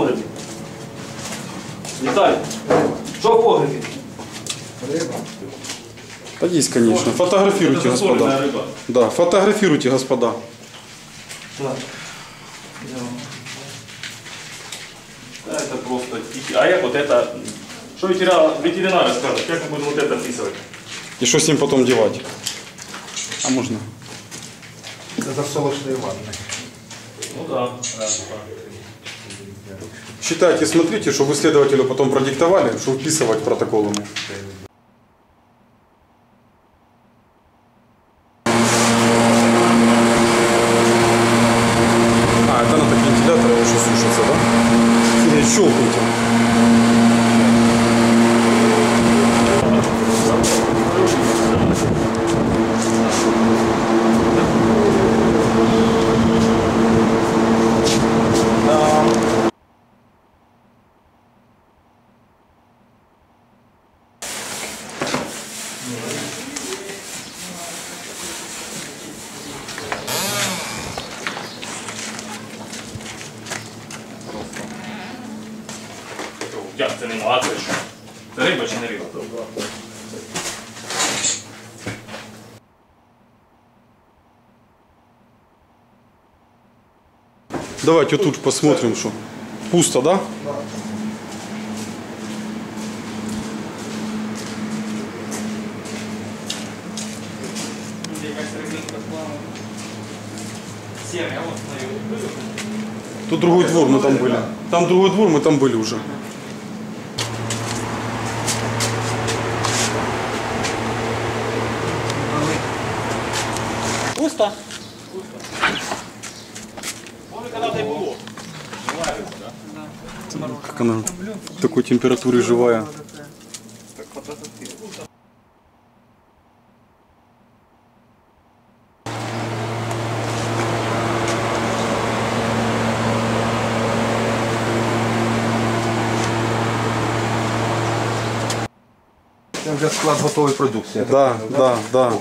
погребі? Віталій, що в погребі? Да есть, конечно. Фотографируйте, Це засолена господа. риба. Да, фотографируйте, господа. Так. Да, это просто... тихи- А як вот это... Что ветеринар, ветеринары скажут, как мы будем вот это вписывать? И что с ним потом делать? А можно? Это солнечные ванны. Ну да. Считайте, смотрите, чтобы следователю потом продиктовали, чтобы вписывать в протокол ему. А, это надо вентилятор еще сушится, да? Или щелкните. Як це нема? А це що? Це риба чи не риба? Давайте тут посмотрим, что. Пусто, да? Тут другой двор, мы там были. Там другой двор, мы там были уже. Пусто. Как она такой температуры живая. вже склад готової продукції. Да, да, да.